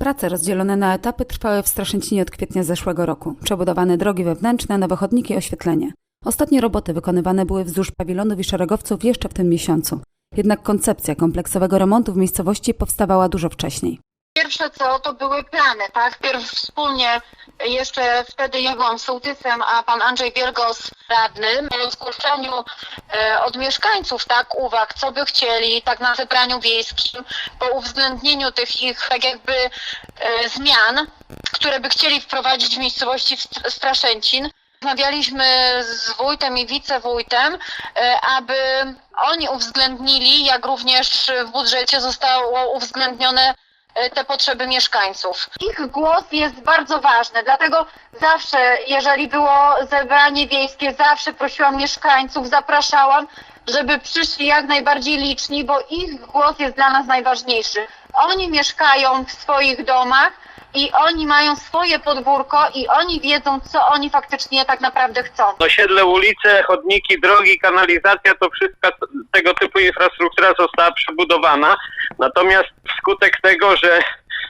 Prace rozdzielone na etapy trwały w Straszęcinie od kwietnia zeszłego roku. Przebudowane drogi wewnętrzne, nowe chodniki, oświetlenie. Ostatnie roboty wykonywane były wzdłuż pawilonów i szeregowców jeszcze w tym miesiącu. Jednak koncepcja kompleksowego remontu w miejscowości powstawała dużo wcześniej. Pierwsze co, to były plany, tak? Pierw wspólnie, jeszcze wtedy ja byłam sołtysem, a pan Andrzej Wielgos radnym, po zgłoszeniu e, od mieszkańców, tak, uwag, co by chcieli, tak na zebraniu wiejskim, po uwzględnieniu tych ich, tak jakby, e, zmian, które by chcieli wprowadzić w miejscowości Straszęcin, Rozmawialiśmy z wójtem i wicewójtem, e, aby oni uwzględnili, jak również w budżecie zostało uwzględnione te potrzeby mieszkańców. Ich głos jest bardzo ważny, dlatego zawsze, jeżeli było zebranie wiejskie, zawsze prosiłam mieszkańców, zapraszałam, żeby przyszli jak najbardziej liczni, bo ich głos jest dla nas najważniejszy. Oni mieszkają w swoich domach i oni mają swoje podwórko i oni wiedzą, co oni faktycznie tak naprawdę chcą. Osiedle, ulice, chodniki, drogi, kanalizacja, to wszystko tego typu infrastruktura została przebudowana. Natomiast wskutek tego, że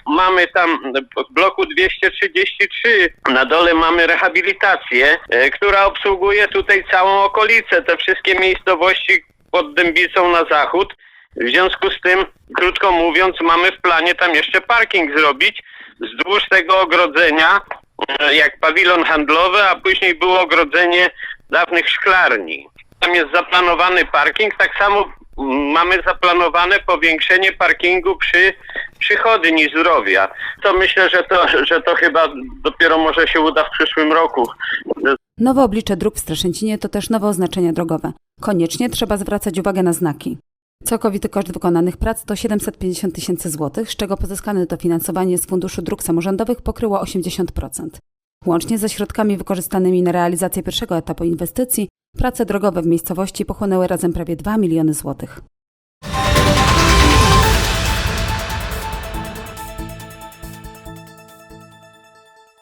mamy tam w bloku 233 na dole mamy rehabilitację, e, która obsługuje tutaj całą okolicę, te wszystkie miejscowości pod Dębicą na zachód. W związku z tym, krótko mówiąc, mamy w planie tam jeszcze parking zrobić wzdłuż tego ogrodzenia, e, jak pawilon handlowy, a później było ogrodzenie dawnych szklarni. Tam jest zaplanowany parking, tak samo mamy zaplanowane powiększenie parkingu przy przychodni zdrowia. To myślę, że to, że to chyba dopiero może się uda w przyszłym roku. Nowe oblicze dróg w Straszęcinie to też nowe oznaczenia drogowe. Koniecznie trzeba zwracać uwagę na znaki. Całkowity koszt wykonanych prac to 750 tysięcy złotych, z czego pozyskane dofinansowanie z Funduszu Dróg Samorządowych pokryło 80%. Łącznie ze środkami wykorzystanymi na realizację pierwszego etapu inwestycji, prace drogowe w miejscowości pochłonęły razem prawie 2 miliony złotych.